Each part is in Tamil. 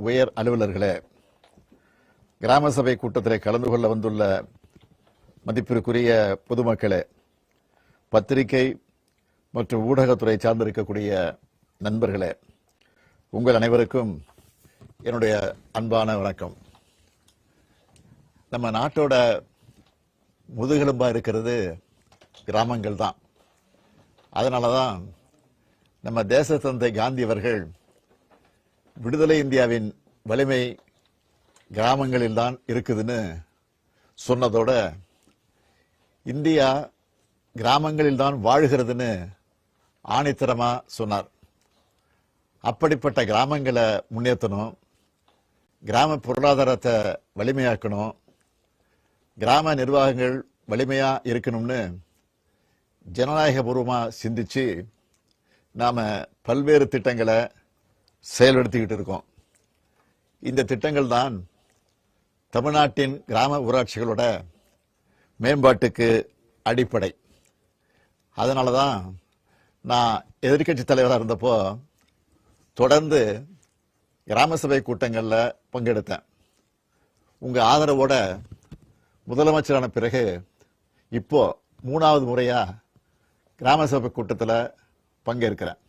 உயர் அலுவலர்களே கிராம சபை கூட்டத்தில் கலந்து கொள்ள வந்துள்ள மதிப்பிற்குரிய பொதுமக்களே பத்திரிகை மற்றும் ஊடகத்துறை சார்ந்திருக்கக்கூடிய நண்பர்களே உங்கள் அனைவருக்கும் என்னுடைய அன்பான வணக்கம். நம்ம நாட்டோட முதுகெலும்பாக இருக்கிறது கிராமங்கள் தான் அதனால தான் நம்ம தேசத்தந்தை காந்தி அவர்கள் விடுதலை இந்தியாவின் வலிமை கிராமங்களில் தான் இருக்குதுன்னு சொன்னதோட இந்தியா கிராமங்களில் தான் வாழ்கிறதுன்னு ஆணித்தரமா சொன்னார். அப்படிப்பட்ட கிராமங்களை முன்னேற்றணும் கிராம பொருளாதாரத்தை வலிமையாக்கணும் கிராம நிர்வாகங்கள் வலிமையா இருக்கணும்னு ஜனநாயகபூர்வமாக சிந்திச்சு நாம பல்வேறு திட்டங்களை செயல்படுத்திக்கிட்டு இருக்கோம். இந்த திட்டங்கள் தான் தமிழ்நாட்டின் கிராம ஊராட்சிகளோட மேம்பாட்டுக்கு அடிப்படை. அதனால தான் நான் எதிர்க்கட்சி தலைவராக இருந்தப்போ தொடர்ந்து கிராம சபை கூட்டங்களில் பங்கெடுத்தேன். உங்கள் ஆதரவோட முதலமைச்சரான பிறகு இப்போ மூணாவது முறையாக கிராம சபை கூட்டத்தில் பங்கேற்கிறேன்.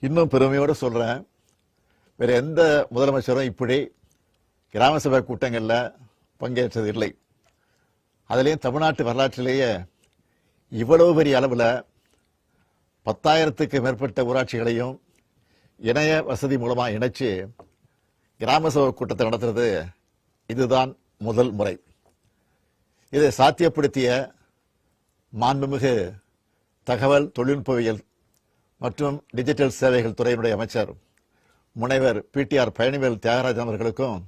இன்னும் பெருமையோடு சொல்கிறேன் வேறு எந்த முதலமைச்சரும் இப்படி கிராம சபை கூட்டங்களில் பங்கேற்றது இல்லை. அதுலேயும் தமிழ்நாட்டு வரலாற்றிலேயே இவ்வளவு பெரிய அளவில் பத்தாயிரத்துக்கு மேற்பட்ட ஊராட்சிகளையும் இணைய வசதி மூலமாக இணைச்சு கிராம சபை கூட்டத்தை நடத்துறது இதுதான் முதல் முறை. இதை சாத்தியப்படுத்திய மாண்புமிகு தகவல் தொழில்நுட்பவியல் மற்றும் டிஜிட்டல் சேவைகள் துறையினுடைய அமைச்சர் முனைவர் பிடிஆர் பழனிவேல் தியாகராஜன் அவர்களுக்கும்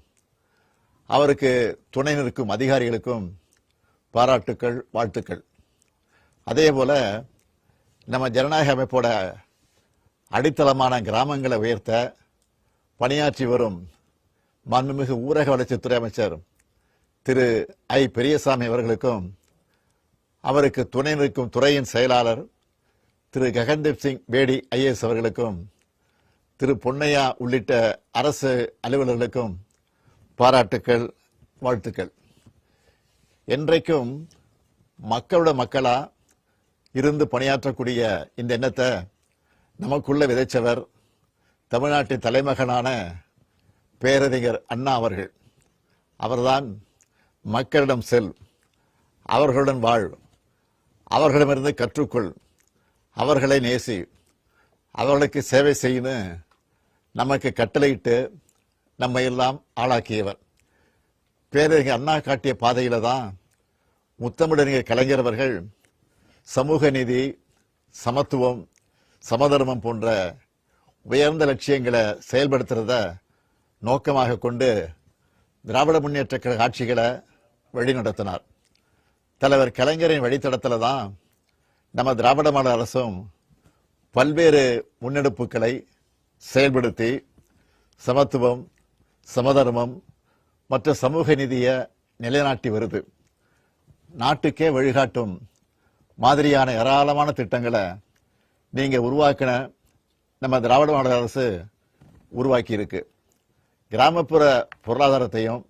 அவருக்கு துணை நிற்கும் அதிகாரிகளுக்கும் பாராட்டுக்கள் வாழ்த்துக்கள். அதே போல் நம்ம ஜனநாயக அமைப்போட அடித்தளமான கிராமங்களை உயர்த்த பணியாற்றி வரும் மாண்புமிகு ஊரக வளர்ச்சித்துறை அமைச்சர் திரு ஐ. பெரியசாமி அவர்களுக்கும் அவருக்கு துணை நிற்கும் துறையின் செயலாளர் திரு ககன்தீப் சிங் பேடி ஐஏஎஸ் அவர்களுக்கும் திரு பொன்னையா உள்ளிட்ட அரசு அலுவலர்களுக்கும் பாராட்டுக்கள் வாழ்த்துக்கள். என்றைக்கும் மக்களோட மக்களா இருந்து பணியாற்றக்கூடிய இந்த எண்ணத்தை நமக்குள்ள விதைச்சவர் தமிழ்நாட்டின் தலைமகனான பேரறிஞர் அண்ணா அவர்கள். அவர்தான் மக்களிடம் செல் அவர்களுடன் வாழ் அவர்களிடமிருந்து கற்றுக்கொள் அவர்களை நேசி அவர்களுக்கு சேவை செய்யணும் நமக்கு கட்டளையிட்டு நம்ம எல்லாம் ஆளாக்கியவர். பேரறிஞர் அண்ணா காட்டிய பாதையில் தான் முத்தமிழறிஞர் கலைஞர் அவர்கள் சமூக நீதி சமத்துவம் சமதர்மம் போன்ற உயர்ந்த லட்சியங்களை செயல்படுத்துறத நோக்கமாக கொண்டு திராவிட முன்னேற்ற கழக ஆட்சிகளை வழிநடத்தினார். தலைவர் கலைஞரின் வழித்தடத்தில் தான் நம்ம திராவிட மாடல் அரசும் பல்வேறு முன்னெடுப்புகளை செயல்படுத்தி சமத்துவம் சமதர்மம் மற்ற சமூக நிதியை நிலைநாட்டி வருது. நாட்டுக்கே வழிகாட்டும் மாதிரியான ஏராளமான திட்டங்களை நீங்கள் உருவாக்கின நம்ம திராவிட மாடல் அரசு உருவாக்கியிருக்கு. கிராமப்புற பொருளாதாரத்தையும்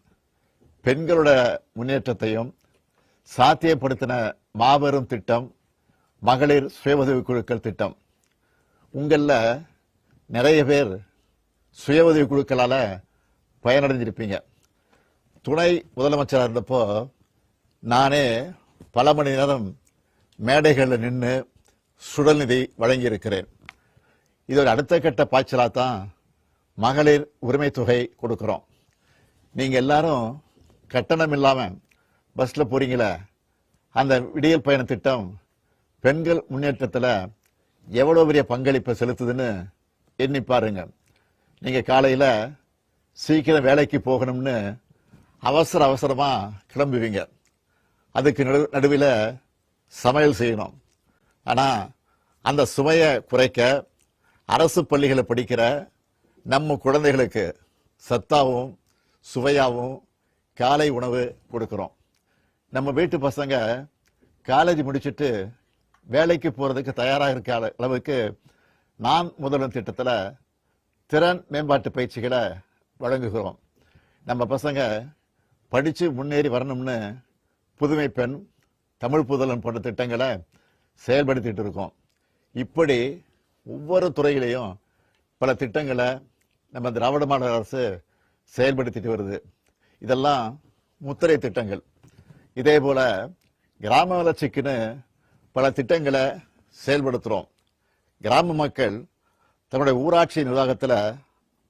பெண்களோட முன்னேற்றத்தையும் சாத்தியப்படுத்தின மாபெரும் திட்டம் மகளிர் சுய உதவி குழுக்கள் திட்டம். உங்களில் நிறைய பேர் சுய உதவி குழுக்களால் பயனடைஞ்சிருப்பீங்க. துணை முதலமைச்சராக இருந்தப்போ நானே பல மணி நேரம் மேடைகளில் நின்று சுடல் நிதி வழங்கியிருக்கிறேன். இதோட அடுத்த கட்ட பாய்ச்சலாக தான் மகளிர் உரிமை தொகை கொடுக்குறோம். நீங்கள் எல்லாரும் கட்டணம் இல்லாமல் பஸ்ஸில் போகிறீங்களே அந்த விடியல் பயண திட்டம் பெண்கள் முன்னேற்றத்தில் எவ்வளோ பெரிய பங்களிப்பை செலுத்துதுன்னு எண்ணி பாருங்க. நீங்கள் காலையில் சீக்கிரம் வேலைக்கு போகணும்னு அவசர அவசரமாக கிளம்புவீங்க. அதுக்கு நடு நடுவில் சமையல் செய்யணும். ஆனால் அந்த சுமையை குறைக்க அரசு பள்ளிகளை படிக்கிற நம்ம குழந்தைகளுக்கு சத்தாவும் சுவையாகவும் காலை உணவு கொடுக்குறோம். நம்ம வீட்டு பசங்க காலேஜ் முடிச்சுட்டு வேலைக்கு போறதுக்கு தயாராக இருக்க அளவுக்கு நான் முதல்வன் திட்டத்தில் திறன் மேம்பாட்டு பயிற்சிகளை வழங்குகிறோம். நம்ம பசங்க படித்து முன்னேறி வரணும்னு புதுமை பெண் தமிழ் புதலன் போன்ற திட்டங்களை செயல்படுத்திட்டு இருக்கோம். இப்படி ஒவ்வொரு துறையிலையும் பல திட்டங்களை நம்ம திராவிட மாடல் அரசு செயல்படுத்திட்டு வருது. இதெல்லாம் முத்திரை திட்டங்கள். இதே போல் கிராம வளர்ச்சிக்குன்னு பல திட்டங்களை செயல்படுத்துகிறோம் கிராம மக்கள் தன்னுடைய ஊராட்சி நிர்வாகத்தில்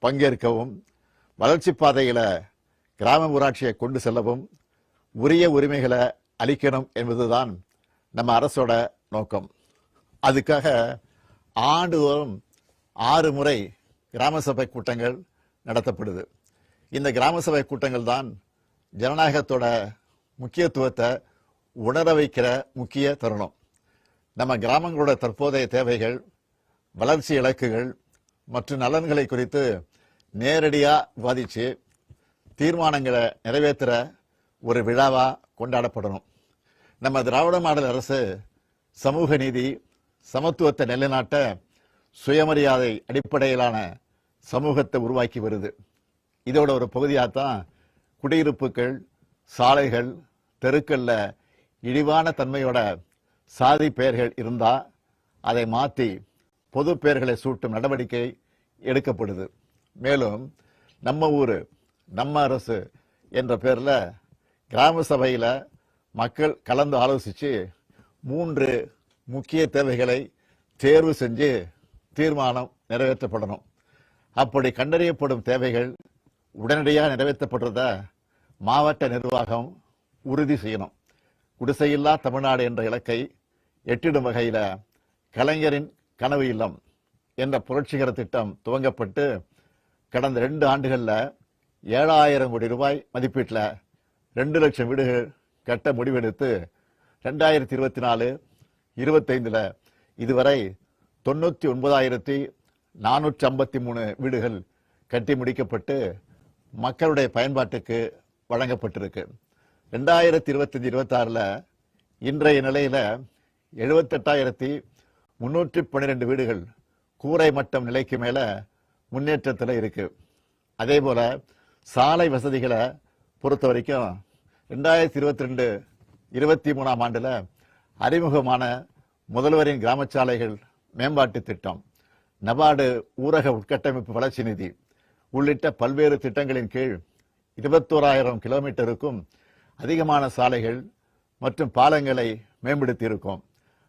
பங்கேற்கவும் வளர்ச்சி பாதையில் கிராம ஊராட்சியை கொண்டு செல்லவும் உரிய உரிமைகளை அளிக்கணும் என்பதுதான் நம்ம அரசோட நோக்கம். அதுக்காக ஆண்டுதோறும் ஆறு முறை கிராம சபை கூட்டங்கள் நடத்தப்படுது. இந்த கிராம சபை கூட்டங்கள் தான் ஜனநாயகத்தோட முக்கியத்துவத்தை உணர வைக்கிற முக்கிய தருணம். நம்ம கிராமங்களோட தற்போதைய தேவைகள் வளர்ச்சி இலக்குகள் மற்றும் நலன்களை குறித்து நேரடியாக விவாதித்து தீர்மானங்களை நிறைவேற்றுற ஒரு விழாவாக கொண்டாடப்படணும். நம்ம திராவிட மாடல் அரசு சமூக நீதி சமத்துவத்தை நிலைநாட்ட சுயமரியாதை அடிப்படையிலான சமூகத்தை உருவாக்கி வருது. இதோட ஒரு பகுதியாக தான் குடியிருப்புகள் சாலைகள் தெருக்களில் இழிவான தன்மையோட சாதி பெயர்கள் இருந்தா அதை மாற்றி பொது பெயர்களை சூட்டும் நடவடிக்கை எடுக்கப்படுது. மேலும் நம்ம ஊர் நம்ம அரசு என்ற பேரில் கிராம சபையில் மக்கள் கலந்து ஆலோசித்து மூன்று முக்கிய தேவைகளை தேர்வு செஞ்சு தீர்மானம் நிறைவேற்றப்படணும். அப்படி கண்டறியப்படும் தேவைகள் உடனடியாக நிறைவேற்றப்படுறத மாவட்ட நிர்வாகம் உறுதி செய்யணும். குடிசையில்லா தமிழ்நாடு என்ற இலக்கை எட்டிடும் வகையில் கலைஞரின் கனவு இல்லம் என்ற புரட்சிகர திட்டம் துவங்கப்பட்டு கடந்த ரெண்டு ஆண்டுகளில் ஏழாயிரம் கோடி ரூபாய் மதிப்பீட்டில் ரெண்டு லட்சம் வீடுகள் கட்ட முடிவெடுத்து ரெண்டாயிரத்தி இருபத்தி நாலு இருபத்தைந்தில் இதுவரை தொண்ணூற்றி ஒன்பதாயிரத்தி நானூற்றி ஐம்பத்தி மூணு வீடுகள் கட்டி முடிக்கப்பட்டு மக்களுடைய பயன்பாட்டுக்கு வழங்கப்பட்டிருக்கு. ரெண்டாயிரத்தி இருபத்தஞ்சி இருபத்தாறில் இன்றைய நிலையில் எழுபத்தெட்டாயிரத்தி முன்னூற்றி பன்னிரெண்டு வீடுகள் கூரை மட்டம் நிலைக்கு மேலே முன்னேற்றத்தில் இருக்கு. அதே போல சாலை வசதிகளை பொறுத்த வரைக்கும் ரெண்டாயிரத்தி இருபத்தி ரெண்டு இருபத்தி மூணாம் ஆண்டில் அறிமுகமான முதல்வரின் கிராம சாலைகள் மேம்பாட்டு திட்டம் நபார்டு ஊரக உட்கட்டமைப்பு வளர்ச்சி நிதி உள்ளிட்ட பல்வேறு திட்டங்களின் கீழ் இருபத்தோராயிரம் கிலோமீட்டருக்கும் அதிகமான சாலைகள் மற்றும் பாலங்களை மேம்படுத்தியிருக்கோம்.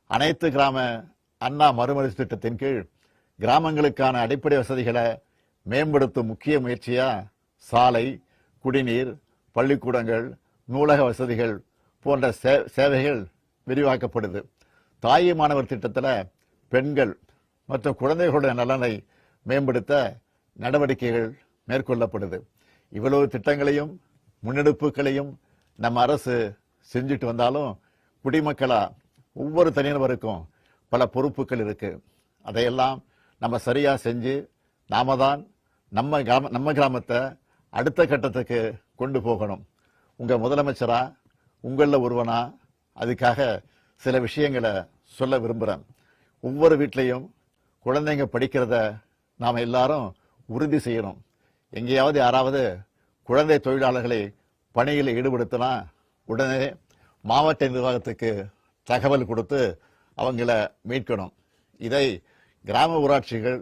அனைத்து கிராம அண்ணா மறுமலர்ச்சி திட்டத்தின் கீழ் கிராமங்களுக்கான அடிப்படை வசதிகளை மேம்படுத்தும் முக்கிய முயற்சியா சாலை குடிநீர் பள்ளிக்கூடங்கள் நூலக வசதிகள் போன்ற சே- சேவைகள் விரிவாக்கப்படுது. தாய் மாணவர் திட்டத்தில் பெண்கள் மற்றும் குழந்தைகளுடைய நலனை மேம்படுத்த நடவடிக்கைகள் மேற்கொள்ளப்படுது. இவ்வளவு திட்டங்களையும் முன்னெடுப்புகளையும் நம்ம அரசு செஞ்சுட்டு வந்தாலும் குடிமக்களாக ஒவ்வொரு தனிநபருக்கும் பல பொறுப்புகள் இருக்கு. அதையெல்லாம் நம்ம சரியா செஞ்சு நாம தான் நம்ம கிராம நம்ம கிராமத்தை அடுத்த கட்டத்துக்கு கொண்டு போகணும். உங்க முதலமைச்சரா உங்களில் ஒருவனா அதுக்காக சில விஷயங்களை சொல்ல விரும்புறேன். ஒவ்வொரு வீட்லேயும் குழந்தைங்க படிக்கிறத நாம் எல்லாரும் உறுதி செய்யணும். எங்கேயாவது யாராவது குழந்தை தொழிலாளர்களை பணியில் ஈடுபடுத்தினா உடனே மாவட்ட நிர்வாகத்துக்கு தகவல் கொடுத்து அவங்கள மீட்கணும். இதை கிராம ஊராட்சிகள்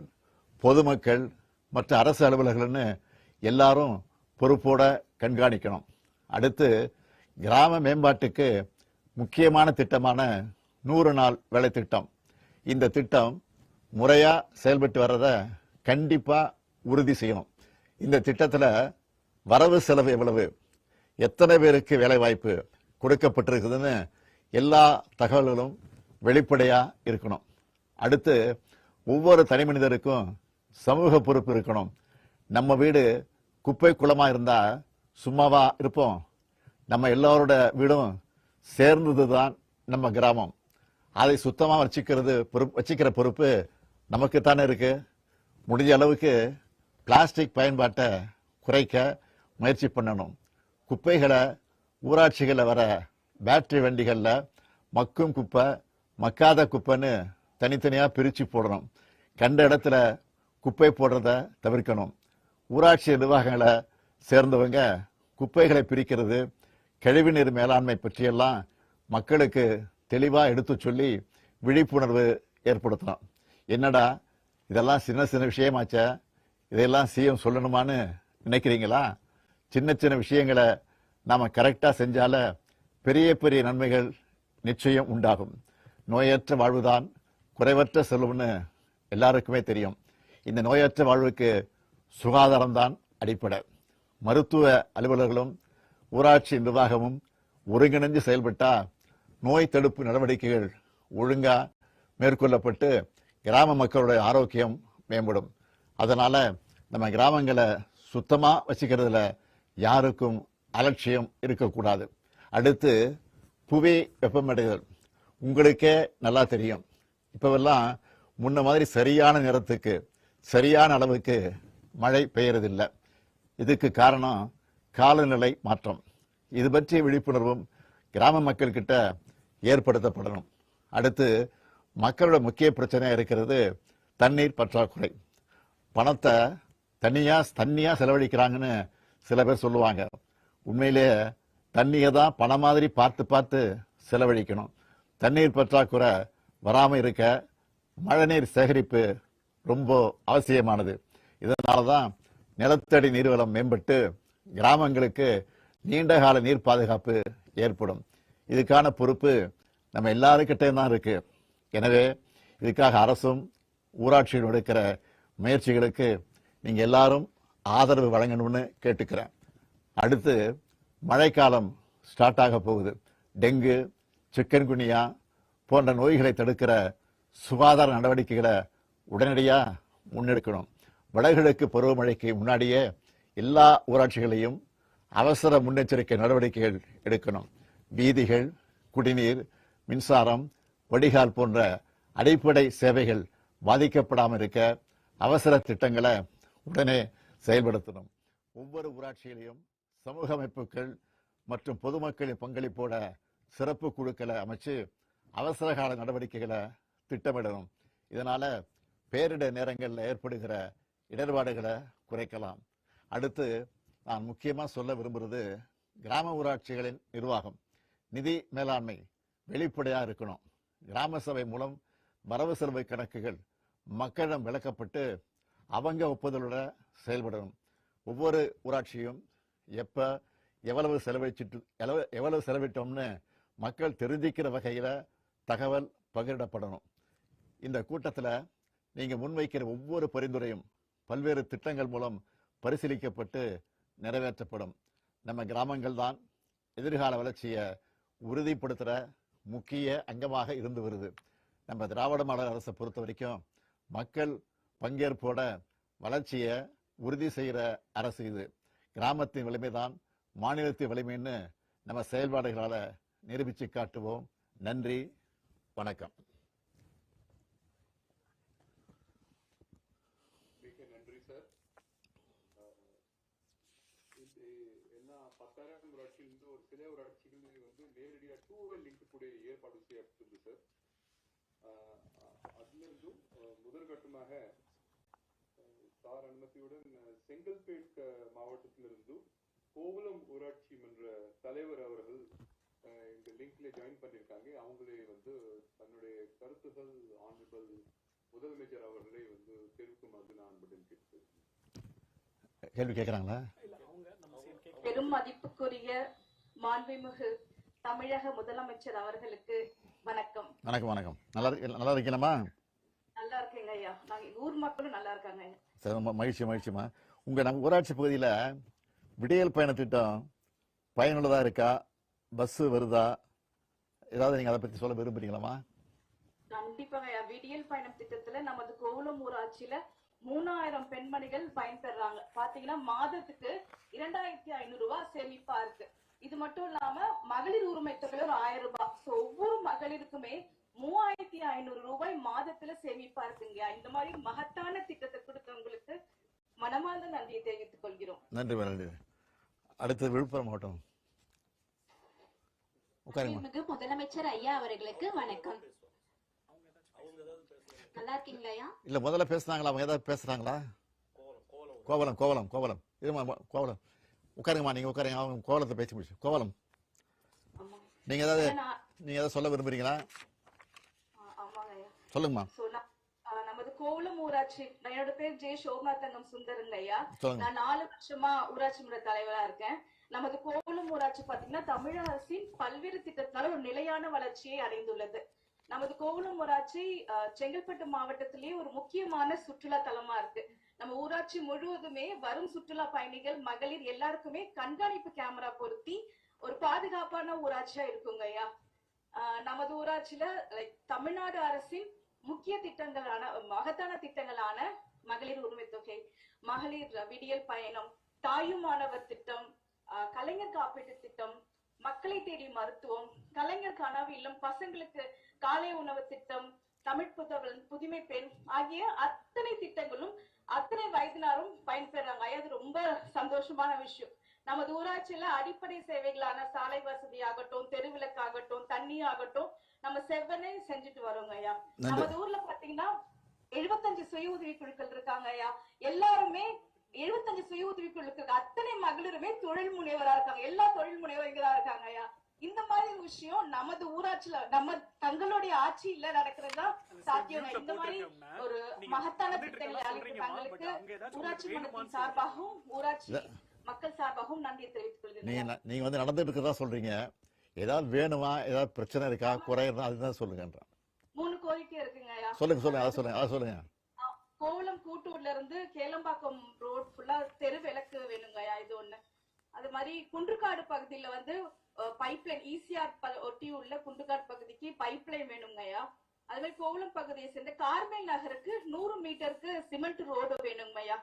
பொதுமக்கள் மற்ற அரசு அலுவலர்கள்னு எல்லாரும் பொறுப்போட கண்காணிக்கணும். அடுத்து கிராம மேம்பாட்டுக்கு முக்கியமான திட்டமான நூறு நாள் வேலை திட்டம். இந்த திட்டம் முறையாக செயல்பட்டு வர்றதை கண்டிப்பாக உறுதி செய்யணும். இந்த திட்டத்தில் வரவு செலவு எவ்வளவு? எத்தனை பேருக்கு வேலை வாய்ப்பு கொடுக்கப்பட்டிருக்குதுன்னு எல்லா தகவல்களும் வெளிப்படையா இருக்கணும். அடுத்து ஒவ்வொரு தனி மனிதருக்கும் சமூக பொறுப்பு இருக்கணும். நம்ம வீடு குப்பை குளமா இருந்தா சும்மாவா இருப்போம். நம்ம எல்லாரோட வீடும் சேர்ந்தது தான் நம்ம கிராமம். அதை சுத்தமா வச்சுக்கிறது பொறுப்பு வச்சுக்கிற பொறுப்பு நமக்கு தானே இருக்கு. முடிஞ்ச அளவுக்கு பிளாஸ்டிக் பயன்பாட்டை குறைக்க முயற்சி பண்ணணும். குப்பைகளை ஊராட்சிகளில் வர பேட்டரி வண்டிகளில் மக்கும் குப்பை மக்காத குப்பைன்னு தனித்தனியாக பிரித்து போடணும். கண்ட இடத்துல குப்பை போடுறத தவிர்க்கணும். ஊராட்சி நிர்வாகங்களை சேர்ந்தவங்க குப்பைகளை பிரிக்கிறது கழிவுநீர் மேலாண்மை பற்றியெல்லாம் மக்களுக்கு தெளிவாக எடுத்து சொல்லி விழிப்புணர்வு ஏற்படுத்தணும். என்னடா இதெல்லாம் சின்ன சின்ன விஷயமாச்ச? இதையெல்லாம் சிஎம் சொல்லணுமான்னு நினைக்கிறீங்களா? சின்ன சின்ன விஷயங்களை நாம் கரெக்டாக செஞ்சால பெரிய பெரிய நன்மைகள் நிச்சயம் உண்டாகும். நோயற்ற வாழ்வுதான் குறைவற்ற செல்வம்னு எல்லாருக்குமே தெரியும். இந்த நோயற்ற வாழ்வுக்கு சுகாதாரம்தான் அடிப்படை. மருத்துவ அலுவலர்களும் ஊராட்சி நிர்வாகமும் ஒருங்கிணைந்து செயல்பட்டா நோய் தடுப்பு நடவடிக்கைகள் ஒழுங்கா மேற்கொள்ளப்பட்டு கிராம மக்களுடைய ஆரோக்கியம் மேம்படும். அதனால நம்ம கிராமங்களை சுத்தமாக வச்சுக்கிறதுல யாருக்கும் அலட்சியம் இருக்கக்கூடாது. அடுத்து புவி வெப்பமடைதல். உங்களுக்கே நல்லா தெரியும். இப்பவெல்லாம் முன்ன மாதிரி சரியான நேரத்துக்கு சரியான அளவுக்கு மழை பெய்யறதில்லை. இதுக்கு காரணம் காலநிலை மாற்றம். இது பற்றிய விழிப்புணர்வும் கிராம மக்கள்கிட்ட ஏற்படுத்தப்படணும். அடுத்து மக்களோட முக்கிய பிரச்சனையாக இருக்கிறது தண்ணீர் பற்றாக்குறை. பணத்தை தனியாக தண்ணியாக செலவழிக்கிறாங்கன்னு சில பேர் சொல்லுவாங்க. உண்மையிலேயே தண்ணியை தான் பணம் மாதிரி பார்த்து பார்த்து செலவழிக்கணும். தண்ணீர் பற்றாக்குறை வராமல் இருக்க மழைநீர் சேகரிப்பு ரொம்ப அவசியமானது. இதனால தான் நிலத்தடி நீர்வளம் மேம்பட்டு கிராமங்களுக்கு நீண்டகால நீர் பாதுகாப்பு ஏற்படும். இதுக்கான பொறுப்பு நம்ம எல்லாருக்கிட்டே தான் இருக்கு. எனவே இதுக்காக அரசும் ஊராட்சியும் எடுக்கிற முயற்சிகளுக்கு நீங்கள் எல்லாரும் ஆதரவு வழங்கணும்னு கேட்டுக்கிறேன். அடுத்து மழைக்காலம் ஸ்டார்ட் ஆக போகுது. டெங்கு சிக்கன் குனியா போன்ற நோய்களை தடுக்கிற சுகாதார நடவடிக்கைகளை உடனடியாக முன்னெடுக்கணும். வடகிழக்கு பருவமழைக்கு முன்னாடியே எல்லா ஊராட்சிகளையும் அவசர முன்னெச்சரிக்கை நடவடிக்கைகள் எடுக்கணும். வீதிகள் குடிநீர் மின்சாரம் வடிகால் போன்ற அடிப்படை சேவைகள் பாதிக்கப்படாமல் இருக்க அவசர திட்டங்களை உடனே செயல்படுத்தணும். ஒவ்வொரு ஊராட்சியிலையும் சமூக அமைப்புகள் மற்றும் பொதுமக்களின் பங்களிப்போட சிறப்பு குழுக்களை அமைச்சு அவசர கால நடவடிக்கைகளை திட்டமிடணும். இதனால பேரிடர் நேரங்களில் ஏற்படுகிற இடர்பாடுகளை குறைக்கலாம். அடுத்து நான் முக்கியமாக சொல்ல விரும்புறது கிராம ஊராட்சிகளின் நிர்வாகம். நிதி மேலாண்மை வெளிப்படையாக இருக்கணும். கிராம சபை மூலம் வரவு செலவு கணக்குகள் மக்களிடம் விளக்கப்பட்டு அவங்க ஒப்புதலோட செயல்படணும். ஒவ்வொரு ஊராட்சியும் எப்போ? எவ்வளவு செலவழிச்சிட்டு எவ்வளவு- எவ்வளவு செலவிட்டோம்னு மக்கள் தெரிஞ்சிக்கிற வகையில் தகவல் பகிரிடப்படணும். இந்த கூட்டத்தில் நீங்கள் முன்வைக்கிற ஒவ்வொரு பரிந்துரையும் பல்வேறு திட்டங்கள் மூலம் பரிசீலிக்கப்பட்டு நிறைவேற்றப்படும். நம்ம கிராமங்கள் தான் எதிர்கால வளர்ச்சியை உறுதிப்படுத்துகிற முக்கிய அங்கமாக இருந்து வருது. நம்ம திராவிட மாடல் அரசை பொறுத்த வரைக்கும் மக்கள் பங்கேற்போட வளர்ச்சியை உறுதி செய்கிற அரசு இது. கிராமத்தின் வலிமைதான் மாநிலத்தின் வலிமைன்னு நம்ம செயல்பாடுகளால நிரூபிச்சு காட்டுவோம். நன்றி வணக்கம். மிக நன்றி சார். இது எல்லா பத்தாயிரம் ஊராட்சியிலிருந்து ஒரு சில ஊராட்சிகள் வந்து நேரடியாக டூ வெல் லிங்க் கூட ஏற்பாடு செய்யப்பட்டிருக்கு சார். ஆஹ் அதுல இருந்தும் முதற்கட்டமாக சார் அனுமதியுடன் செங்கல்பேட் மாவட்டத்திலிருந்தும் கோவலம் ஊராட்சி மன்ற தலைவர் அவர்கள் இந்த லிங்க்ல ஜாயின் பண்ணியிருக்காங்க அவங்களே வந்து தன்னுடைய கருத்துகள் ஆனரபிள் முதலமைச்சர் அவர்களை வந்து தெரிவிக்குமாறு நான் அன்புடன் கேட்டுக்கொள்கிறேன். கேள்வி கேட்குறாங்களா பெரும் மதிப்புக்குரிய மாண்புமிகு தமிழக முதலமைச்சர் அவர்களுக்கு வணக்கம். வணக்கம் வணக்கம். நல்லா நல்லா இருக்கீங்களா நல்லா இருக்கேங்க ஐயா. நாங்க எங்க ஊர் மக்களும் நல்லா இருக்காங்க ஐயா. சரி மகிழ்ச்சி மகிழ்ச்சிமா உங்க நம்ம ஊராட்சி பகுதியில விடியல் பயண திட்டம் பயனுள்ளதா இருக்கா? பஸ் வருதா? ஏதாவது நீங்க அதை பத்தி சொல்ல விரும்புறீங்களாமா கண்டிப்பாங்க ஐயா. விடியல் பயணம் திட்டத்துல நமது கோவளம் ஊராட்சியில மூணாயிரம் பெண்மணிகள் பயன்பெறாங்க. பாத்தீங்கன்னா மாதத்துக்கு இரண்டாயிரத்தி ஐநூறு ரூபாய் சேமிப்பா இருக்கு. இது மட்டும் இல்லாம மகளிர் உரிமை தொகை ஒரு ஆயிரம் ரூபாய் ஒவ்வொரு மகளிருக்குமே மூவாயிரத்தி ஐநூறு ரூபாய் மாதத்துல சேமிப்பா இருக்குங்க இந்த மாதிரி மகத்தான திட்டத்தை கொடுத்தவங்களுக்கு மனமார்ந்த நன்றியை தெரிவித்துக் கொள்கிறோம். நன்றி நன்றி அடுத்து விழுப்புரம் மாவட்டம். உட்காருங்க. முதலமைச்சர் ஐயா அவர்களுக்கு வணக்கம். நல்லா இருக்கீங்களா இல்ல முதல்ல பேசுனாங்களா? அவங்க ஏதாவது பேசுறாங்களா? கோவலம் கோவலம் கோவலம். இருமா கோவலம். உட்காருங்கம்மா நீங்கள் உட்காருங்க. அவங்க கோவலத்தை பேசி முடிச்சு. கோவலம். ஆமா. நீங்கள் ஏதாவது நான் நீங்கள் ஏதாவது சொல்ல விரும்புறீங்களா? சொல்லுங்கம்மா. நமது கோவளம் ஊராட்சி என்னோட பேர் ஜே. சோமா தங்கம் சுந்தருங்க ஐயா. நான் நாலு வருஷமா ஊராட்சி மன்ற தலைவரா இருக்கேன். நமது கோவளம் ஊராட்சி பாத்தீங்கன்னா தமிழக அரசின் பல்வேறு திட்டத்தினால ஒரு நிலையான வளர்ச்சியை அடைந்துள்ளது. நமது கோவளம் ஊராட்சி செங்கல்பட்டு மாவட்டத்திலேயே ஒரு முக்கியமான சுற்றுலா தலமா இருக்கு. நம்ம ஊராட்சி முழுவதுமே வரும் சுற்றுலா பயணிகள் மகளிர் எல்லாருக்குமே கண்காணிப்பு கேமரா பொருத்தி ஒரு பாதுகாப்பான ஊராட்சியா இருக்குங்க ஐயா. நமது ஊராட்சியில லைக் தமிழ்நாடு அரசின் முக்கிய திட்டங்களான மகத்தான திட்டங்களான மகளிர் உரிமை தொகை மகளிர் விடியல் பயணம் தாயும் மாணவர் திட்டம் கலைஞர் காப்பீட்டு திட்டம் மக்களை தேடி மருத்துவம் கலைஞர் கனவு இல்லம் பசங்களுக்கு காலை உணவு திட்டம் தமிழ் புதவன் புதுமை பெண் ஆகிய அத்தனை திட்டங்களும் அத்தனை வயதினாரும் பயன்பெறாங்க. அது ரொம்ப சந்தோஷமான விஷயம். நமது ஊராட்சியில அடிப்படை சேவைகளான சாலை வசதி ஆகட்டும் தெருவிளக்காகட்டும் தண்ணி ஆகட்டும் நம்ம செவ்வனே செஞ்சுட்டு வரோங்க ஐயா. நன்றி. நமது ஊர்ல பாத்தீங்கன்னா எழுபத்தஞ்சு சுய உதவி குழுக்கள் இருக்காங்க ஐயா. எல்லாருமே எழுபத்தஞ்சு சுய உதவி குழுக்கள் அத்தனை மகளிருமே தொழில் முனைவரா இருக்காங்க. எல்லா தொழில் முனைவரா இருக்காங்க ஐயா. இந்த மாதிரி விஷயம் நமது ஊராட்சியில நம்ம தங்களுடைய ஆட்சியில நடக்கிறதா சாத்தியம். இந்த மாதிரி ஒரு மகத்தான திட்டங்களை அளித்து தங்களுக்கு ஊராட்சி மன்றத்தின் சார்பாகவும் ஊராட்சி மக்கள் சார்பாகவும் நன்றியை தெரிவித்துக் நீங்க கொள்கிறேன் நீங்க வந்து நடந்துட்டு இருக்கிறதா சொல்றீங்க. ஏதாவது வேணுமா? ஏதாவது பிரச்சனை இருக்கா? குறை இருந்தா அதுதான் சொல்லுங்கன்றான். மூணு கோரிக்கை இருக்குங்க சொல்லுங்க சொல்லுங்க அதை சொல்லுங்க அதை சொல்லுங்க. கோவளம் கூட்டூர்ல இருந்து கேளம்பாக்கம் ரோட் ஃபுல்லா தெரு விளக்கு வேணுங்க ஐயா இது ஒண்ணு. அது மாதிரி குன்றுக்காடு பகுதியில வந்து பைப் லைன் ஈசிஆர் ஒட்டி உள்ள குன்றுக்காடு பகுதிக்கு பைப் லைன் வேணுங்க ஐயா அது மாதிரி கோவளம் பகுதியை சேர்ந்த கார்மேல் நகருக்கு நூறு மீட்டருக்கு சிமெண்ட் ரோடு வேணுங்க ஐயா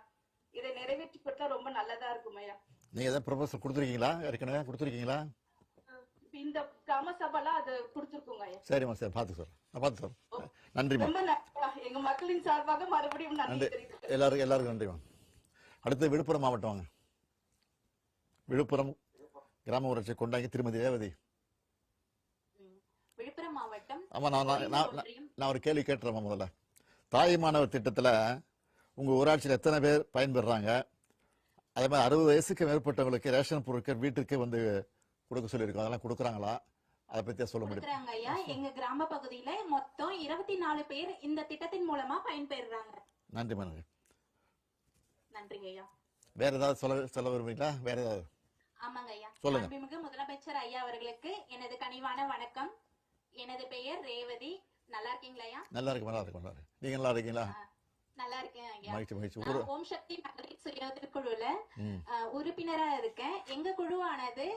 இதை நிறைவேற்றி கொடுத்தா ரொம்ப நல்லதா இருக்கும் ஐயா நீங்க ஏதாவது ப்ரொபோசல் கொடுத்துருக்கீங்களா? ஏற்கனவே கொடுத்துருக்கீங்களா? இந்த கிராம சபைலாம் அது கொடுத்துருக்குங்க சரிம்மா சரி பார்த்து நான் பார்த்து சொல்றேன். நன்றிம்மா. எங்க மக்களின் சார்பாக மறுபடியும் நன்றி எல்லாருக்கும் எல்லாருக்கும் நன்றிம்மா. அடுத்து விழுப்புரம் மாவட்டம் வாங்க. விழுப்புரம் கிராம ஊராட்சி கொண்டாங்க திருமதி ரேவதி. விழுப்புரம் மாவட்டம் ஆமா நான் நான் ஒரு கேள்வி கேட்டுறேன் முதல்ல. தாய் மாணவர் திட்டத்தில் உங்கள் ஊராட்சியில் எத்தனை பேர் பயன்பெறுறாங்க அதே மாதிரி அறுபது வயசுக்கு மேற்பட்டவங்களுக்கு ரேஷன் பொருட்கள் வீட்டுக்கு வந்து கொடுக்க சொல்லியிருக்கோம் அதெல்லாம் கொடுக்குறாங்களா? அதை பற்றியா சொல்ல முடியும்? ஐயா. எங்க கிராம பகுதியில மொத்தம் இருபத்தி நாலு பேர் இந்த திட்டத்தின் மூலமா பயன்பெறுறாங்க. நன்றி நன்றி நன்றிங்க ஐயா. வேற ஏதாவது சொல்ல சொல்ல விரும்புறீங்களா? வேற ஏதாவது? ஆமாங்க ஐயா. சொல்லுங்க. முதலமைச்சர் ஐயா அவர்களுக்கு எனது கனிவான வணக்கம். எனது பெயர் ரேவதி. நல்லா இருக்கீங்களா ஐயா? நல்லா இருக்கு நல்லா இருக்கு நல்லா இருக்கு. நீங்கள் நல்லா இருக்கீங்களா? நல்லா இருக்கேன் ஐயா. ஓம் சக்தி மகளிர் சுய குழுல உறுப்பினரா இருக்கேன். எங்க குழுவானது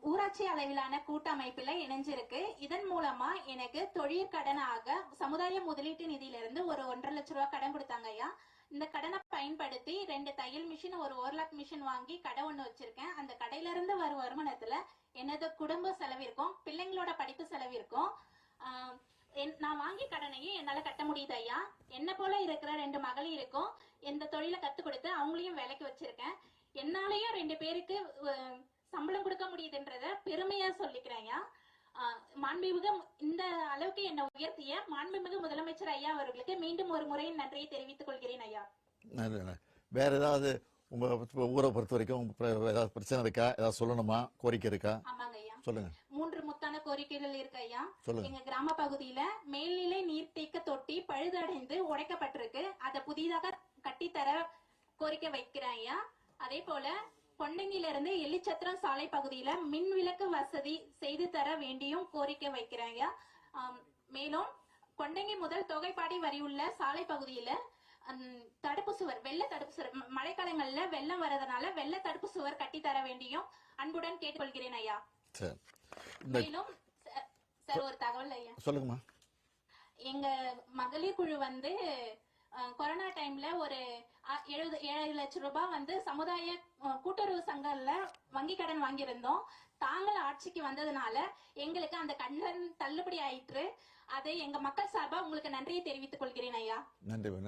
ஊராட்சி அளவிலான கூட்டமைப்புல இணைஞ்சிருக்கு. இதன் மூலமா எனக்கு தொழிற்கடனாக சமுதாய முதலீட்டு நிதியிலிருந்து ஒரு ஒன்றரை லட்ச ரூபாய் கடன் கொடுத்தாங்க ஐயா. இந்த கடனை பயன்படுத்தி ரெண்டு தையல் மிஷின் ஒரு ஓர்லாக் மிஷின் வாங்கி கடை ஒண்ணு வச்சிருக்கேன். அந்த கடையில இருந்து வரும் வருமானத்துல எனது குடும்ப செலவிற்கும் பிள்ளைங்களோட படிப்பு செலவிற்கும் என்- நான் வாங்கிய கடனையும் என்னால கட்ட முடியுது ஐயா. என்ன போல இருக்கிற ரெண்டு மகளிருக்கும் இந்த தொழிலை கத்து கொடுத்து அவங்களையும் வேலைக்கு வச்சிருக்கேன். என்னாலயும் ரெண்டு பேருக்கு சம்பளம் கொடுக்க முடியுதுன்றத பெருமையா சொல்லிக்கிறேன் ஐயா மாண்புமிகு இந்த அளவுக்கு என்ன உயர்த்திய மாண்புமிகு முதலமைச்சர் ஐயா அவர்களுக்கு மீண்டும் ஒரு முறை நன்றியை தெரிவித்துக் கொள்கிறேன் ஐயா. வேற ஏதாவது உங்க ஊரை பொறுத்த வரைக்கும் ஏதாவது பிரச்சனை இருக்கா? ஏதாவது சொல்லணுமா? கோரிக்கை இருக்கா? ஆமாங்க ஐயா. சொல்லுங்க. மூன்று முத்தான கோரிக்கைகள் இருக்கு ஐயா. எங்க கிராம பகுதியில மேல்நிலை நீர்த்தேக்க தொட்டி பழுதடைந்து உடைக்கப்பட்டிருக்கு. அதை புதிதாக கட்டித்தர கோரிக்கை வைக்கிறேன் ஐயா. அதே போல கொண்டங்கில இருந்து எள்ளிச்சத்திரம் சாலை பகுதியில மின் விளக்கு வசதி செய்து தர வேண்டியும் கோரிக்கை ஆம், மேலும் கொண்டங்கி முதல் தொகைப்பாடி வரி உள்ள சாலை பகுதியில தடுப்பு சுவர் வெள்ள தடுப்பு சுவர் மழைக்காலங்கள்ல வெள்ளம் வரதுனால வெள்ள தடுப்பு சுவர் கட்டி தர வேண்டியும் அன்புடன் கேட்டுக்கொள்கிறேன் ஐயா. மேலும் சார் ஒரு தகவல் ஐயா. சொல்லுங்கம்மா. எங்க மகளிர் குழு வந்து கொரோனா டைம்ல ஒரு எழுபது ஏழு லட்சம் ரூபாய் வந்து சமுதாய கூட்டுறவு சங்கம்ல வங்கி கடன் வாங்கியிருந்தோம். தாங்கள் ஆட்சிக்கு வந்ததுனால எங்களுக்கு அந்த கடன் தள்ளுபடி ஆயிற்று. அதை எங்க மக்கள் சார்பா உங்களுக்கு நன்றியை தெரிவித்துக் கொள்கிறேன் ஐயா.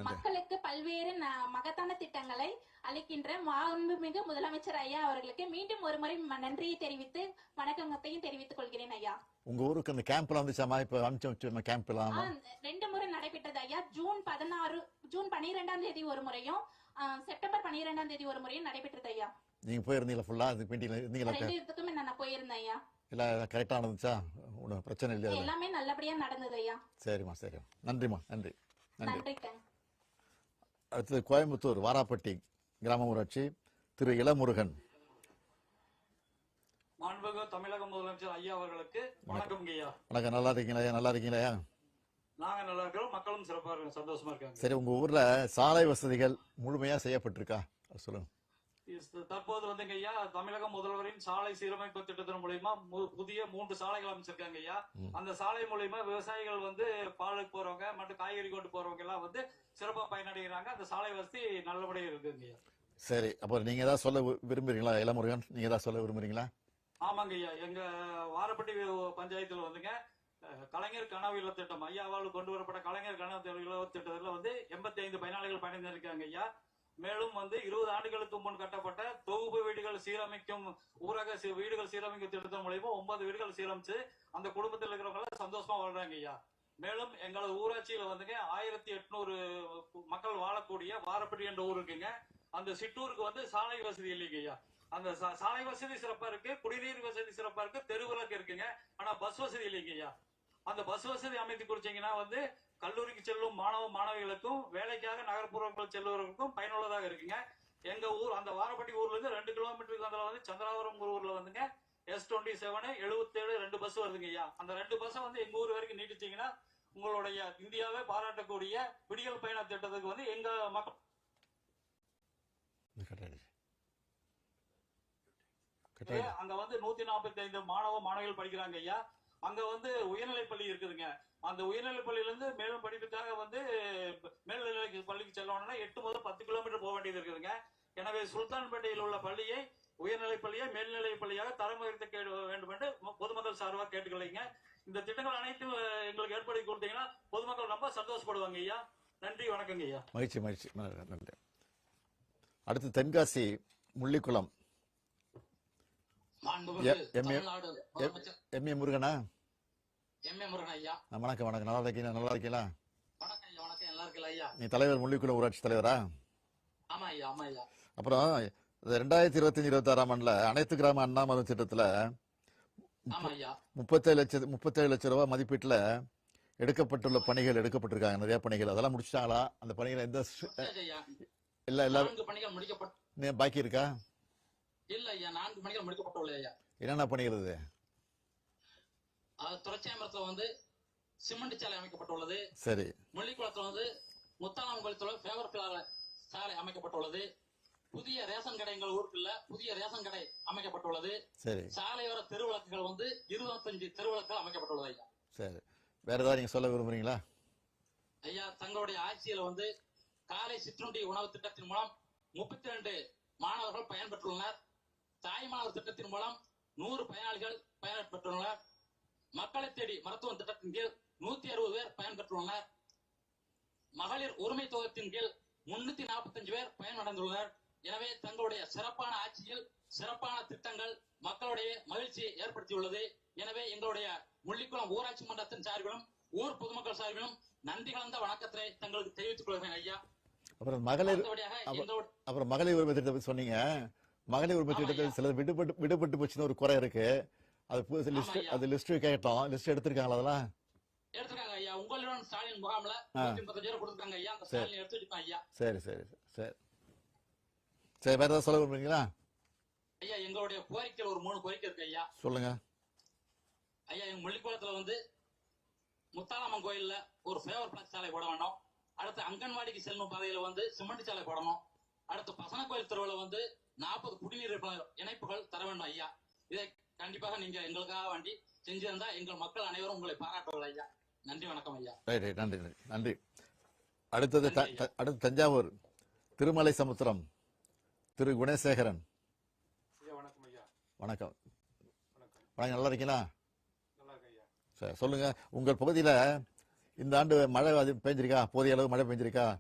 மக்களுக்கு பல்வேறு மகத்தான திட்டங்களை அளிக்கின்ற மாண்புமிகு முதலமைச்சர் ஐயா அவர்களுக்கு மீண்டும் ஒரு முறை ம- நன்றியை தெரிவித்து வணக்கத்தையும் தெரிவித்துக் கொள்கிறேன் ஐயா. உங்க ஊருக்கு அந்த கேம்ப்லாம் வந்துச்சாமா இப்ப அனுப்பிச்சு வச்சு கேம்ப் எல்லாம் ரெண்டு முறை நடைபெற்றது ஐயா. ஜூன் பதினாறு ஜூன் பனிரெண்டாம் தேதி ஒரு முறையும் செப்டம்பர் பன்னிரெண்டாம் தேதி ஒரு முறையும் நடைபெற்றது ஐயா. நீங்க போயிருந்தீங்களா ஃபுல்லா அது மீட்டிங்ல இருந்தீங்களா? ரெண்டு நான் போயிருந்தேன் ஐயா. இல்ல கரெக்டா நடந்துச்சா? ஒன்றும் பிரச்சனை இல்லையா? எல்லாமே நல்லபடியா நடந்தது ஐயா. சரிம்மா சரி. நன்றிம்மா நன்றி. நன்றி. அடுத்தது கோயம்புத்தூர் வாராப்பட்டி கிராம ஊராட்சி திரு இளமுருகன். மாண்புமிகு தமிழக முதலமைச்சர் ஐயா அவர்களுக்கு வணக்கம் ஐயா. வணக்கம். நல்லா இருக்கீங்களா நல்லா இருக்கீங்களா நாங்க நல்லா இருக்கிறோம். மக்களும் சிறப்பா இருக்காங்க. சந்தோஷமா இருக்காங்க. சரி உங்க ஊர்ல சாலை வசதிகள் முழுமையா செய்யப்பட்டிருக்கா? சொல்லுங்க. தற்போது வந்துங்க ஐயா தமிழக முதல்வரின் சாலை சீரமைப்பு திட்டத்தின் மூலியமா புதிய மூன்று சாலைகள் அமைச்சிருக்காங்க ஐயா. அந்த சாலை மூலியமா விவசாயிகள் வந்து பாலுக்கு போறவங்க மற்றும் காய்கறி கொண்டு போறவங்க எல்லாம் வந்து சிறப்பா பயனடைகிறாங்க. அந்த சாலை வசதி நல்லபடியா இருக்குங்க ஐயா. சரி அப்புறம் நீங்க ஏதாவது சொல்ல விரும்புறீங்களா? இளமுருகன் நீங்க ஏதாவது சொல்ல விரும்புறீங்களா? ஆமாங்க ஐயா. எங்க வாரப்பட்டி பஞ்சாயத்துல வந்துங்க கலைஞர் கனவு இல்ல திட்டம். ஐயாவால் கொண்டு வரப்பட்ட கலைஞர் கனவு இல்ல திட்டத்துல வந்து எண்பத்தி ஐந்து பயனாளிகள் பயணிந்திருக்காங்க ஐயா. மேலும் வந்து இருபது ஆண்டுகளுக்கு முன் கட்டப்பட்ட தொகுப்பு வீடுகள் சீரமைக்கும் ஊரக வீடுகள் சீரமைக்கும் திட்டத்தின் மூலியமா ஒன்பது வீடுகள் சீரமைச்சு அந்த குடும்பத்தில் இருக்கிறவங்க சந்தோஷமா வாழ்றாங்க ஐயா. மேலும் எங்களது ஊராட்சியில வந்துங்க ஆயிரத்தி எட்நூறு மக்கள் வாழக்கூடிய வாரப்பட்டி என்ற ஊர் இருக்குங்க. அந்த சிற்றூருக்கு வந்து சாலை வசதி இல்லைங்க ஐயா. அந்த சா- சாலை வசதி சிறப்பா இருக்கு குடிநீர் வசதி சிறப்பா இருக்கு தெருவிளக்கு இருக்குங்க. ஆனா பஸ் வசதி இல்லைங்கய்யா அந்த பஸ் வசதி அமைத்து குறிச்சீங்கன்னா வந்து கல்லூரிக்கு செல்லும் மாணவ மாணவிகளுக்கும் வேலைக்காக நகர்ப்புறங்கள் செல்வர்களுக்கும் பயனுள்ளதாக இருக்குங்க. எங்க ஊர் அந்த வாரப்பட்டி ஊர்ல இருந்து ரெண்டு கிலோமீட்டருக்கு அந்த வந்து சந்திராபுரம் ஊர்ல வந்துங்க. எஸ் டுவெண்ட்டி செவன் எழுபத்தேழு ரெண்டு பஸ் வருதுங்க ஐயா. அந்த ரெண்டு பஸ்ஸை வந்து எங்க ஊர் வரைக்கும் நீட்டிச்சீங்கன்னா உங்களுடைய இந்தியாவே பாராட்டக்கூடிய விடியல் பயண திட்டத்துக்கு வந்து எங்க மக்கள் அங்க வந்து நூத்தி நாற்பத்தி ஐந்து மாணவ மாணவிகள் படிக்கிறாங்க ஐயா. அங்க வந்து உயர்நிலை பள்ளி இருக்குதுங்க. அந்த உயர்நிலை பள்ளியில இருந்து மேலும் படிப்புக்காக வந்து மேல்நிலை பள்ளிக்கு செல்லணும்னா எட்டு முதல் பத்து கிலோமீட்டர் போக வேண்டியது இருக்குதுங்க. எனவே சுல்தான்பேட்டையில் உள்ள பள்ளியை உயர்நிலை பள்ளியை மேல்நிலை பள்ளியாக தரம் உயர்த்த வேண்டும் என்று பொதுமக்கள் சார்பாக கேட்டுக்கொள்ளைங்க இந்த திட்டங்கள் அனைத்தும் எங்களுக்கு ஏற்படுத்தி கொடுத்தீங்கன்னா பொதுமக்கள் ரொம்ப சந்தோஷப்படுவாங்க ஐயா. நன்றி வணக்கங்க ஐயா. மகிழ்ச்சி மகிழ்ச்சி. நன்றி, அடுத்து தென்காசி முள்ளிக்குளம். எம் ஏ- முருகனா? எம் ஏ முருகன் ஐயா. ஆ, வணக்கம் வணக்கம். நல்லா இருக்கீங்களா? நல்லா இருக்கீங்களா? வணக்கம் ஐயா வணக்கம். எல்லா இருக்கல ஐயா? நீ தலைவர் முள்ளிக்குளம் ஊராட்சி தலைவரா? ஆமா ஐயா ஆமா ஐயா. அப்புறம் ரெண்டாயிரத்தி இருபத்தஞ்சு இருபத்தாறாம் ஆண்டுல அனைத்து கிராம அண்ணா மருந்து திட்டத்துல முப்பத்தேழு லட்சம் முப்பத்தேழு லட்சம் ரூபாய் மதிப்பீட்டுல எடுக்கப்பட்டுள்ள பணிகள் எடுக்கப்பட்டிருக்காங்க. நிறைய பணிகள். அதெல்லாம் முடிச்சிட்டாங்களா? அந்த பணிகள் எந்த இல்ல இன்னும் பாக்கி இருக்கா? இல்ல ஐயா நான்கு பணிகள் முடிக்கப்பட்டுள்ள ஐயா. என்னென்ன பணிகள் துறைச்சாமரத்துல வந்து சிமெண்ட் சாலை அமைக்கப்பட்டுள்ளது சரி. முள்ளிக்குளத்துல வந்து முத்தாலாமங்குளத்துல ஃபேவர் சாலை அமைக்கப்பட்டுள்ளது புதிய ரேஷன் கடை எங்கள் ஊருக்குள்ள புதிய ரேஷன் கடை அமைக்கப்பட்டுள்ளது சரி. சாலையோர தெருவிளக்குகள் வந்து இருபத்தஞ்சு தெருவிளக்குகள் அமைக்கப்பட்டுள்ளது ஐயா. சரி. வேற ஏதாவது நீங்க சொல்ல விரும்புறீங்களா? ஐயா தங்களுடைய ஆட்சியில வந்து காலை சிற்றுண்டி உணவு திட்டத்தின் மூலம் முப்பத்தி ரெண்டு மாணவர்கள் பயன்பெற்றுள்ளனர். தாய்மானவர் திட்டத்தின் மூலம் நூறு பயனாளிகள் பயன்பெற்றுள்ளனர் மக்களை தேடி மருத்துவ திட்டத்தின் கீழ் நூத்தி அறுபது பேர் பயன்பெற்றுள்ளனர் மகளிர் உரிமை தொகைத்தின் கீழ் முன்னூத்தி நாற்பத்தஞ்சு பேர் பயனடைந்துள்ளனர் எனவே தங்களுடைய சிறப்பான ஆட்சியில் சிறப்பான திட்டங்கள் மக்களுடைய மகிழ்ச்சியை ஏற்படுத்தியுள்ளது. எனவே எங்களுடைய முள்ளிக்குளம் ஊராட்சி மன்றத்தின் சார்பிலும் ஊர் பொதுமக்கள் சார்பிலும் நன்றி கலந்த வணக்கத்தை தங்களுக்கு தெரிவித்துக் கொள்கிறேன் ஐயா. அப்புறம் மகளிர் அப்புறம் மகளிர் உரிமை திட்டத்தை சொன்னீங்க. மகளிர் உரிமை ஐயா. சிலது விடுபட்டு விடுபட்டு போச்சுன்னு ஒரு குறை இருக்கு. அது புதுசு லிஸ்ட். அது லிஸ்ட் கேட்டோம். லிஸ்ட் எடுத்திருக்காங்களா அதெல்லாம்? எடுத்துருக்காங்க ஐயா. உங்களுடன் ஸ்டாலின் முகாம்ல கொடுத்துருக்காங்க ஐயா. அந்த. ஸ்டாலின் எடுத்து வச்சுக்கோங்க ஐயா. சரி சரி சரி சரி. வேற ஏதாவது சொல்ல விரும்புறீங்களா? ஐயா எங்களுடைய கோரிக்கையில் ஒரு மூணு கோரிக்கை இருக்கு ஐயா. சொல்லுங்க. ஐயா எங்க முள்ளிக்குளத்துல வந்து முத்தாலம்மன் கோயில்ல ஒரு ஃபேவர் பிளாக் சாலை போட வேணும். அடுத்து அங்கன்வாடிக்கு செல்லும் பாதையில வந்து சிமெண்ட் சாலை போடணும். அடுத்து பசன கோயில் தெருவுல வந்து நாற்பது குடிநீர் இணைப்பு- இணைப்புகள் தர வேண்டும் ஐயா. இதை கண்டிப்பாக நீங்க எங்களுக்காக வேண்டி செஞ்சிருந்தா எங்கள் மக்கள் அனைவரும் உங்களை பாராட்டுவார்கள் ஐயா. நன்றி வணக்கம் ஐயா. ரைட் ரைட் நன்றி நன்றி. நன்றி. அடுத்தது த- த- அடுத்து தஞ்சாவூர். திருமலை சமுத்திரம் திரு. குணசேகரன். வணக்கம் ஐயா. வணக்கம். வணக்கம். நல்லா இருக்கீங்களா? நல்லா இருக்கு ஐயா. சரி சொல்லுங்க. உங்கள் பகுதியில இந்த ஆண்டு மழை அது பெஞ்சிருக்கா? போதிய அளவு மழை பெஞ்சிருக்கா?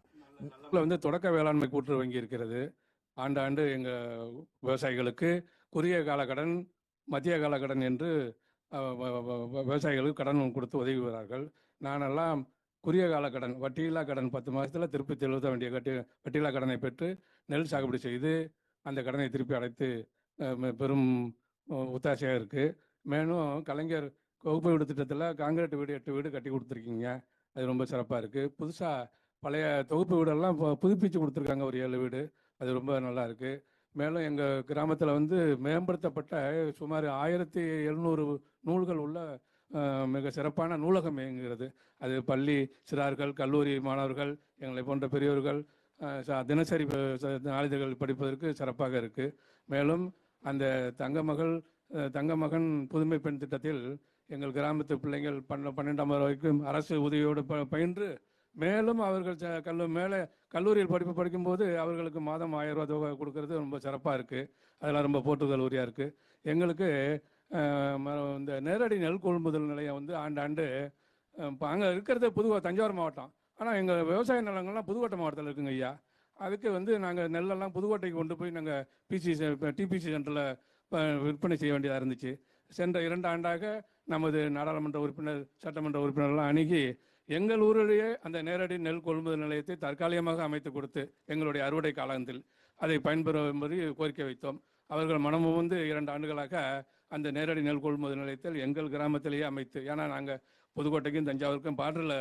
வந்து தொடக்க வேளாண்மை கூட்டுறவு வங்கி இருக்கிறது. ஆண்டாண்டு எங்கள் விவசாயிகளுக்கு குறுகிய கால கடன் மத்திய கால கடன் என்று விவசாயிகளுக்கு கடன் கொடுத்து உதவுகிறார்கள். நானெல்லாம் குறுகிய கால கடன் வட்டியில்லா கடன் பத்து மாதத்தில் திருப்பி செலுத்த வேண்டிய கட்டி வட்டியில்லா கடனை பெற்று நெல் சாகுபடி செய்து அந்த கடனை திருப்பி அடைத்து பெரும் உத்தாசையாக இருக்குது மேலும் கலைஞர் வகுப்பு வீடு திட்டத்தில் காங்கிரீட் வீடு எட்டு வீடு கட்டி கொடுத்துருக்கீங்க. அது ரொம்ப சிறப்பாக இருக்குது புதுசாக பழைய தொகுப்பு வீடெல்லாம் இப்போ புதுப்பிச்சு கொடுத்துருக்காங்க ஒரு ஏழு வீடு. அது ரொம்ப நல்லா இருக்குது மேலும் எங்கள் கிராமத்தில் வந்து மேம்படுத்தப்பட்ட சுமார் ஆயிரத்தி எழுநூறு நூல்கள் உள்ள மிக சிறப்பான நூலகம் இயங்குகிறது அது பள்ளி சிறார்கள் கல்லூரி மாணவர்கள் எங்களை போன்ற பெரியோர்கள் ச- தினசரி நாளிதழ்கள் படிப்பதற்கு சிறப்பாக இருக்குது மேலும் அந்த தங்கமகள் தங்கமகன் புதுமை பெண் திட்டத்தில் எங்கள் கிராமத்து பிள்ளைங்கள் பன்ன பன்னெண்டாம் வரைக்கும் அரசு உதவியோடு ப பயின்று மேலும் அவர்கள் ச- கல்லு மேலே கல்லூரியில் படிப்பு படிக்கும்போது அவர்களுக்கு மாதம் ஆயிரம் ரூபா தொகை கொடுக்கறது. ரொம்ப சிறப்பாக இருக்குது அதெல்லாம் ரொம்ப போற்றுதல் உரியாக இருக்குது எங்களுக்கு ம- இந்த நேரடி நெல் கொள்முதல் நிலையம் வந்து ஆண்டாண்டு இப்போ அங்கே இருக்கிறது புதுவா தஞ்சாவூர் மாவட்டம். ஆனால் எங்கள் விவசாய நிலங்கள்லாம் புதுக்கோட்டை மாவட்டத்தில் இருக்குங்க ஐயா. அதுக்கு வந்து நாங்கள் நெல்லெல்லாம் புதுக்கோட்டைக்கு கொண்டு போய் நாங்கள் பிசி டிபிசி சென்டரில் விற்பனை செய்ய வேண்டியதாக இருந்துச்சு. சென்ற இரண்டு ஆண்டாக நமது நாடாளுமன்ற உறுப்பினர் சட்டமன்ற உறுப்பினர்லாம் அணுகி எங்கள் ஊரிலேயே அந்த நேரடி நெல் கொள்முதல் நிலையத்தை தற்காலிகமாக அமைத்து கொடுத்து எங்களுடைய அறுவடை காலத்தில் அதை பயன்பெறும்படி கோரிக்கை வைத்தோம். அவர்கள் மனமும் வந்து இரண்டு ஆண்டுகளாக அந்த நேரடி நெல் கொள்முதல் நிலையத்தில் எங்கள் கிராமத்திலேயே அமைத்து ஏன்னா நாங்கள் புதுக்கோட்டைக்கும் தஞ்சாவூருக்கும் பாடலில்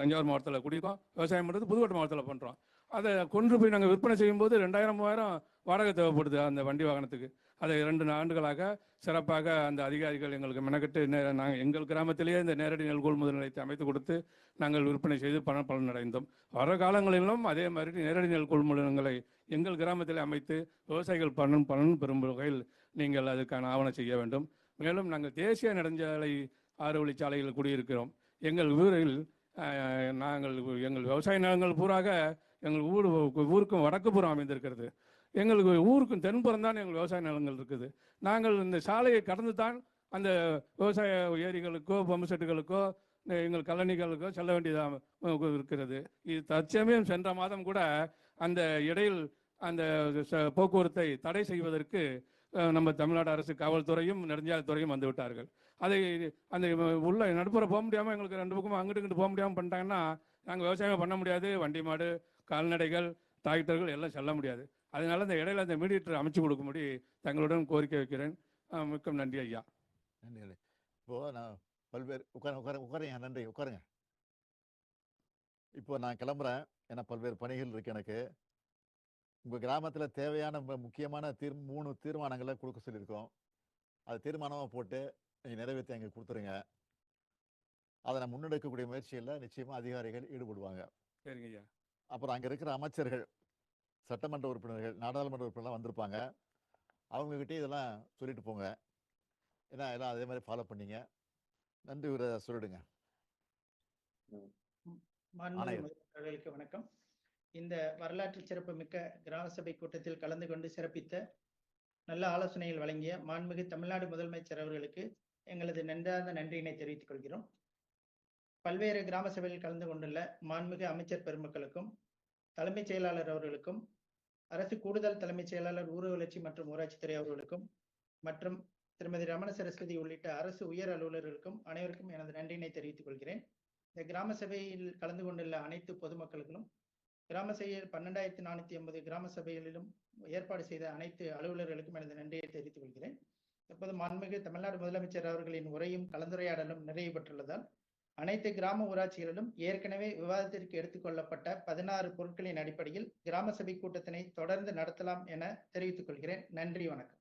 தஞ்சாவூர் மாவட்டத்தில் குடிக்கோம் விவசாயம் பண்ணுறது புதுக்கோட்டை மாவட்டத்தில் பண்ணுறோம் அதை கொண்டு போய் நாங்கள் விற்பனை செய்யும்போது ரெண்டாயிரம் மூவாயிரம் வாடகை தேவைப்படுது அந்த வண்டி வாகனத்துக்கு. அதை இரண்டு ஆண்டுகளாக சிறப்பாக அந்த அதிகாரிகள் எங்களுக்கு மெனக்கட்டு நாங்கள் எங்கள் கிராமத்திலேயே இந்த நேரடி நெல் கொள்முதல் நிலையத்தை அமைத்து கொடுத்து நாங்கள் விற்பனை செய்து பண பலன் அடைந்தோம் வர காலங்களிலும் அதே மாதிரி நேரடி நெல் கொள்முதலங்களை எங்கள் கிராமத்தில் அமைத்து விவசாயிகள் பலன் பலன் பெறும் வகையில் நீங்கள் அதுக்கான ஆவணம் செய்ய வேண்டும். மேலும் நாங்கள் தேசிய நெடுஞ்சாலை ஆறு வழிச்சாலையில் குடியிருக்கிறோம். எங்கள் ஊரில் நாங்கள் எங்கள் விவசாய நிலங்கள் பூராக எங்கள் ஊர் ஊருக்கும் வடக்கு புறம் அமைந்திருக்கிறது. எங்களுக்கு ஊருக்கும் தென்புறம் தான் எங்கள் விவசாய நிலங்கள் இருக்குது. நாங்கள் இந்த சாலையை கடந்து தான் அந்த விவசாய ஏரிகளுக்கோ பம்பு செட்டுகளுக்கோ எங்கள் கல்லணிகளுக்கோ செல்ல வேண்டியதாக இருக்கிறது. இது தற்சமயம் சென்ற மாதம் கூட அந்த இடையில் அந்த ச- போக்குவரத்தை தடை செய்வதற்கு நம்ம தமிழ்நாடு அரசு காவல்துறையும் நெடுஞ்சாலைத்துறையும் வந்து விட்டார்கள். அதை அந்த உள்ள நடுப்புற போக முடியாமல் எங்களுக்கு ரெண்டு பக்கமும் அங்கிட்டு இங்கிட்டு போக முடியாமல் பண்ணிட்டாங்கன்னா நாங்கள் விவசாயமே பண்ண முடியாது. வண்டி மாடு கால்நடைகள் டிராக்டர்கள் எல்லாம் செல்ல முடியாது. அதனால இந்த இடையில அந்த மீடியேட்டர் அமைச்சு கொடுக்கும்படி தங்களுடன் கோரிக்கை வைக்கிறேன். மிக்க நன்றி ஐயா. நன்றி இப்போ நான் பல்வேறு உட்கார உட்கார உட்காருங்க நன்றி உட்காருங்க. இப்போ நான் கிளம்புறேன். ஏன்னா பல்வேறு பணிகள் இருக்கு எனக்கு. உங்க கிராமத்துல தேவையான முக்கியமான தீர் மூணு தீர்மானங்களை கொடுக்க சொல்லியிருக்கோம். அது தீர்மானமா போட்டு நீங்க நிறைவேற்றி அங்கே கொடுத்துருங்க. அதை நான் முன்னெடுக்கக்கூடிய முயற்சியில் நிச்சயமா அதிகாரிகள் ஈடுபடுவாங்க. சரிங்க ஐயா. அப்புறம் அங்கே இருக்கிற அமைச்சர்கள் சட்டமன்ற உறுப்பினர்கள் நாடாளுமன்ற உறுப்பினர்லாம் வந்திருப்பாங்க. அவங்கக்கிட்டே இதெல்லாம் சொல்லிட்டு போங்க. ஏன்னா எல்லாம் அதே மாதிரி ஃபாலோ பண்ணீங்க. நன்றி உரை சொல்லிடுங்க. வணக்கம். இந்த வரலாற்று சிறப்புமிக்க கிராம சபை கூட்டத்தில் கலந்து கொண்டு சிறப்பித்த நல்ல ஆலோசனைகள் வழங்கிய மாண்புமிகு தமிழ்நாடு முதலமைச்சர் அவர்களுக்கு எங்களது நன்றார்ந்த நன்றியினை தெரிவித்துக் கொள்கிறோம். பல்வேறு கிராம சபையில் கலந்து கொண்டுள்ள மாண்புமிகு அமைச்சர் பெருமக்களுக்கும் தலைமைச் செயலாளர் அவர்களுக்கும் அரசு கூடுதல் தலைமைச் செயலாளர் ஊரக வளர்ச்சி மற்றும் ஊராட்சித்துறை அவர்களுக்கும் மற்றும் திருமதி ரமண சரஸ்வதி உள்ளிட்ட அரசு உயர் அலுவலர்களுக்கும் அனைவருக்கும் எனது நன்றியினை தெரிவித்துக் கொள்கிறேன். இந்த கிராம சபையில் கலந்து கொண்டுள்ள அனைத்து பொதுமக்களுக்கும் கிராம சபையில் பன்னெண்டாயிரத்தி நானூத்தி ஐம்பது கிராம சபைகளிலும் ஏற்பாடு செய்த அனைத்து அலுவலர்களுக்கும் எனது நன்றியை தெரிவித்துக் கொள்கிறேன். தற்போது மாண்புமிகு தமிழ்நாடு முதலமைச்சர் அவர்களின் உரையும் கலந்துரையாடலும் நிறைவு பெற்றுள்ளதால் அனைத்து கிராம ஊராட்சிகளிலும் ஏற்கனவே விவாதத்திற்கு எடுத்துக்கொள்ளப்பட்ட பதினாறு பொருட்களின் அடிப்படையில் கிராம சபை கூட்டத்தினை தொடர்ந்து நடத்தலாம் என தெரிவித்துக் கொள்கிறேன். நன்றி வணக்கம்.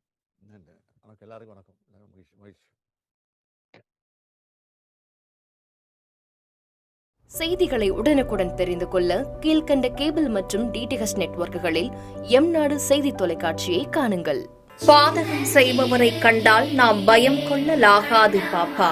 நன்றி. வணக்கம் எல்லாருக்கும் வணக்கம். மகிழ்ச்சி செய்திகளை உடனுக்குடன் தெரிந்து கொள்ள கீழ்க்கண்ட கேபிள் மற்றும் டிடிஹெச் நெட்வொர்க்குகளில் எம் நாடு செய்தி தொலைக்காட்சியை காணுங்கள். பாதகம் செய்பவரை கண்டால் நாம் பயம் கொள்ளலாகாது பாப்பா.